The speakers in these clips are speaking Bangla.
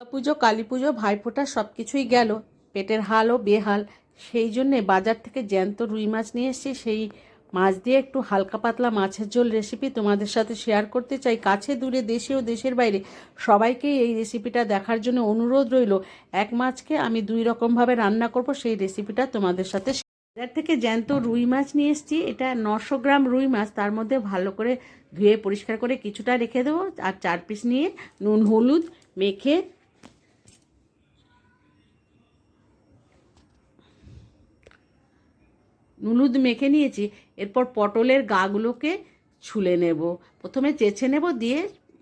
পুজো কালী পুজো ভাইফোঁটা সব কিছুই গেল। পেটের হালও বেহাল। সেই জন্যে বাজার থেকে জ্যান্ত রুই মাছ নিয়ে এসেছি। সেই মাছ দিয়ে একটু হালকা পাতলা মাছের ঝোল রেসিপি তোমাদের সাথে শেয়ার করতে চাই। কাছে দূরে, দেশে ও দেশের বাইরে সবাইকে এই রেসিপিটা দেখার জন্য অনুরোধ রইল। এক মাছকে আমি দুই রকমভাবে রান্না করব। সেই রেসিপিটা তোমাদের সাথে বাজার থেকে জ্যান্ত রুই মাছ নিয়ে এসেছি। এটা নশো গ্রাম রুই মাছ। তার মধ্যে ভালো করে ধুয়ে পরিষ্কার করে কিছুটা রেখে দেবো। আর চার পিস নিয়ে নুন, হলুদ মেখে নুলুদ মেখে নিয়েছি, এরপর পটলের গাগুলোকে ছুলে নেব। প্রথমে চেছে নেব, দিয়ে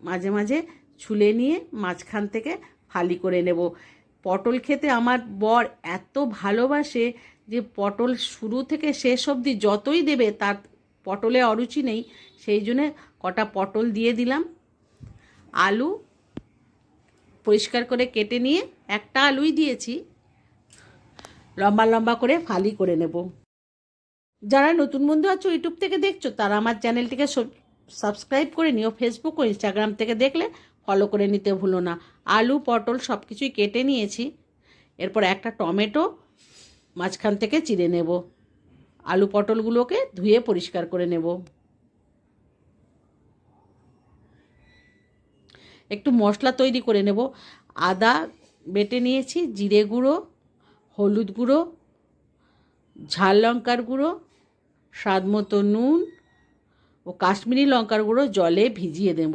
মাঝে মাঝে ছুলে নিয়ে মাঝখান থেকে ফালি করে নেব। পটল খেতে আমার বর এত ভালোবাসে যে পটল শুরু থেকে শেষ অবধি যতই দেবে তার পটলে অরুচি নেই, সেই জন্যে কটা পটল দিয়ে দিলাম। আলু পরিষ্কার করে কেটে নিয়ে একটা আলুই দিয়েছি। লম্বা লম্বা করে ফালি করে নেব। যারা নতুন বন্ধু আছো ইউটিউব থেকে দেখছ, তারা আমার চ্যানেলটিকে সাবস্ক্রাইব করে নিও। ফেসবুক ও ইনস্টাগ্রাম থেকে দেখলে ফলো করে নিতে ভুলো না। আলু, পটল সব কিছুই কেটে নিয়েছি। এরপর একটা টমেটো মাঝখান থেকে চিড়ে নেব। আলু, পটলগুলোকে ধুয়ে পরিষ্কার করে নেব। একটু মশলা তৈরি করে নেব। আদা বেটে নিয়েছি, জিরে গুঁড়ো, হলুদ গুঁড়ো, ঝাল লঙ্কার গুঁড়ো স্বাদ মতো নুন ও কাশ্মীরি লঙ্কার গুঁড়ো জলে ভিজিয়ে দেব।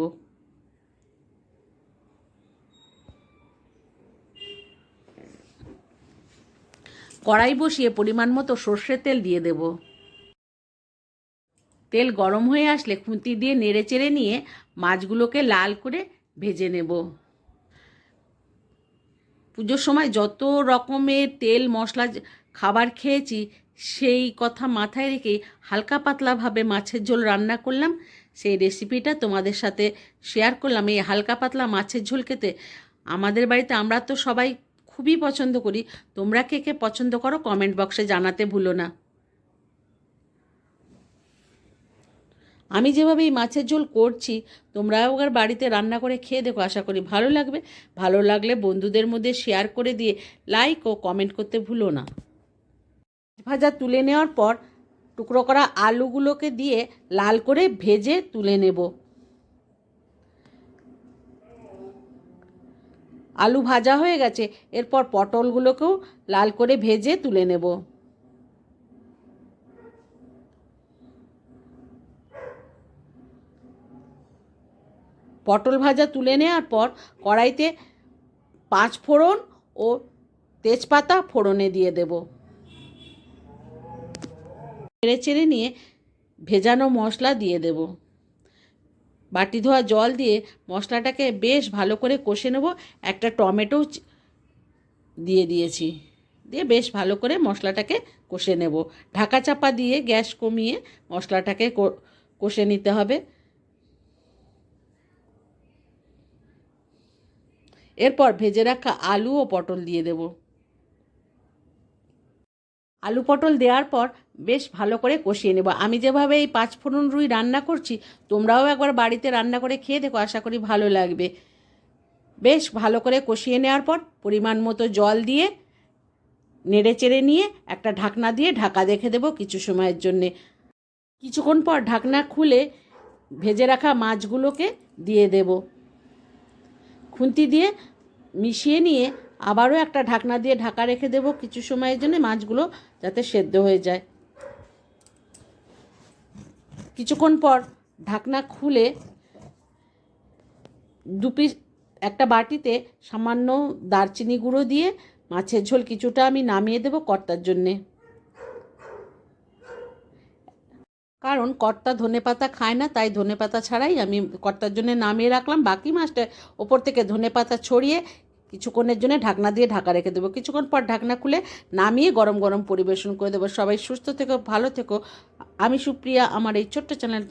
কড়াই বসিয়ে পরিমাণ মতো সর্ষের তেল দিয়ে দেব। তেল গরম হয়ে আসলে খুঁতি দিয়ে নেড়ে চেড়ে নিয়ে মাছগুলোকে লাল করে ভেজে নেব। পুজোর সময় যত রকমের তেল মশলা, খাবার খেয়েছি সেই কথা মাথায় রেখে হালকা পাতলাভাবে মাছের ঝোল রান্না করলাম। সেই রেসিপিটা তোমাদের সাথে শেয়ার করলাম। এই হালকা পাতলা মাছের ঝোল খেতে আমাদের বাড়িতে আমরা তো সবাই খুবই পছন্দ করি। তোমরা কে কে পছন্দ করো কমেন্ট বক্সে জানাতে ভুলো না। আমি যেভাবে এই মাছের ঝোল করছি তোমরাও ওর বাড়িতে রান্না করে খেয়ে দেখো, আশা করি ভালো লাগবে। ভালো লাগলে বন্ধুদের মধ্যে শেয়ার করে দিয়ে লাইক ও কমেন্ট করতে ভুলো না। ভাজা তুলে নেওয়ার পর টুকরো করা আলুগুলোকে দিয়ে লাল করে ভেজে তুলে নেব। আলু ভাজা হয়ে গেছে, এরপর পটলগুলোকেও লাল করে ভেজে তুলে নেব। পটল ভাজা তুলে নেওয়ার পর কড়াইতে পাঁচ ফোড়ন ও তেজপাতা ফোড়নে দিয়ে দেব। চেড়ে চেড়ে নিয়ে ভেজানো মশলা দিয়ে দেব। বাটি ধোয়া জল দিয়ে মশলাটাকে বেশ ভালো করে কষে নেব। একটা টমেটো দিয়ে দিয়েছি। দিয়ে বেশ ভালো করে মশলাটাকে কষে নেব। ঢাকা চাপা দিয়ে গ্যাস কমিয়ে মশলাটাকে কষে নিতে হবে। এরপর ভেজে রাখা আলু ও পটল দিয়ে দেব। আলু পটল দেওয়ার পর বেশ ভালো করে কষিয়ে নেব। আমি যেভাবে এই পাঁচ ফোড়ন রুই রান্না করছি, তোমরাও একবার বাড়িতে রান্না করে খেয়ে দেখো, আশা করি ভালো লাগবে। বেশ ভালো করে কষিয়ে নেওয়ার পর পরিমাণ মতো জল দিয়ে নেড়ে চেড়ে নিয়ে একটা ঢাকনা দিয়ে ঢাকা দেখে দেবো কিছু সময়ের জন্যে। কিছুক্ষণ পর ঢাকনা খুলে ভেজে রাখা মাছগুলোকে দিয়ে দেব। খুন্তি দিয়ে মিশিয়ে নিয়ে আবারও একটা ঢাকনা দিয়ে ঢাকা রেখে দেব কিছু সময়ের জন্য মাছগুলো যাতে সেদ্ধ হয়ে যায়। কিছুক্ষণ পর ঢাকনা খুলে দু পিস একটা বাটিতে সামান্য দারচিনি গুঁড়ো দিয়ে মাছের ঝোল কিছুটা আমি নামিয়ে দেবো কর্তার জন্যে। কারণ কর্তা ধনে পাতা খায় না, তাই ধনে পাতা ছাড়াই আমি কর্তার জন্য নামিয়ে রাখলাম। বাকি মাছটা ওপর থেকে ধনে পাতা ছড়িয়ে কিছুক্ষণের জন্য ঢাকনা দিয়ে ঢাকা রেখে দেবো। কিছুক্ষণ পর ঢাকনা খুলে নামিয়ে গরম গরম পরিবেশন করে দেবো। সবাই সুস্থ থেকো, ভালো থেকো। আমি সুপ্রিয়া, আমার এই ছোট্ট চ্যানেল